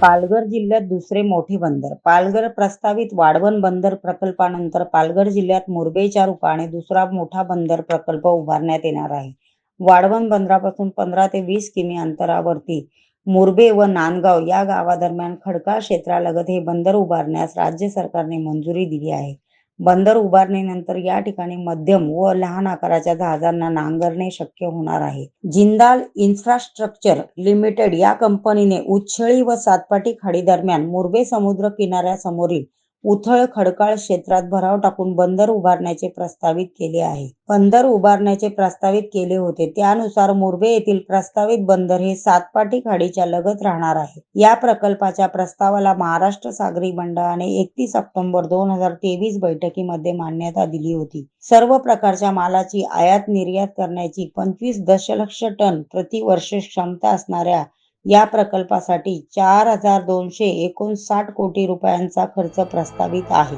पालघर जिल्ह्यात दुसरे मोठे बंदर. पालघर प्रस्तावित वाढवण बंदर प्रकल्पानंतर पालघर जिल्ह्यात मुरबेच्या रूपाने दुसरा मोठा बंदर प्रकल्प उभारण्यात येणार आहे. वाढवण बंदरापासून पंधरा ते वीस किमी अंतरावरती मुरबे व नांदगाव या गावादरम्यान खडकाळ क्षेत्रालगत हे बंदर उभारण्यास राज्य सरकारने मंजुरी दिली आहे. बंदर उभारणीनंतर या ठिकाणी मध्यम व लहान आकाराच्या जहाजांना नांगरणे शक्य होणार आहे. जिंदाल इन्फ्रास्ट्रक्चर लिमिटेड या कंपनीने उच्छळी व सातपाटी खाडी दरम्यान मुर्बे समुद्र किनाऱ्यासमोरील उथळ खडकाळ क्षेत्रात भराव टाकून बंदर उभारण्याचे प्रस्तावित केले आहे. बंदर उभारण्याचे प्रस्तावित केले होते. त्यानुसार मुर्बे येथील प्रस्तावित बंदर हे सातपाटी खाडीच्या लगत राहणार आहे. या प्रकल्पाच्या प्रस्तावाला महाराष्ट्र सागरी मंडळाने एकतीस ऑक्टोबर दोन हजार तेवीस बैठकीमध्ये मान्यता दिली होती. सर्व प्रकारच्या मालाची आयात निर्यात करण्याची पंचवीस दशलक्ष टन प्रतिवर्ष क्षमता असणाऱ्या या प्रकल्पासाठी चार हजार दोनशे एकोणसाठ कोटी रुपयांचा खर्च प्रस्तावित आहे.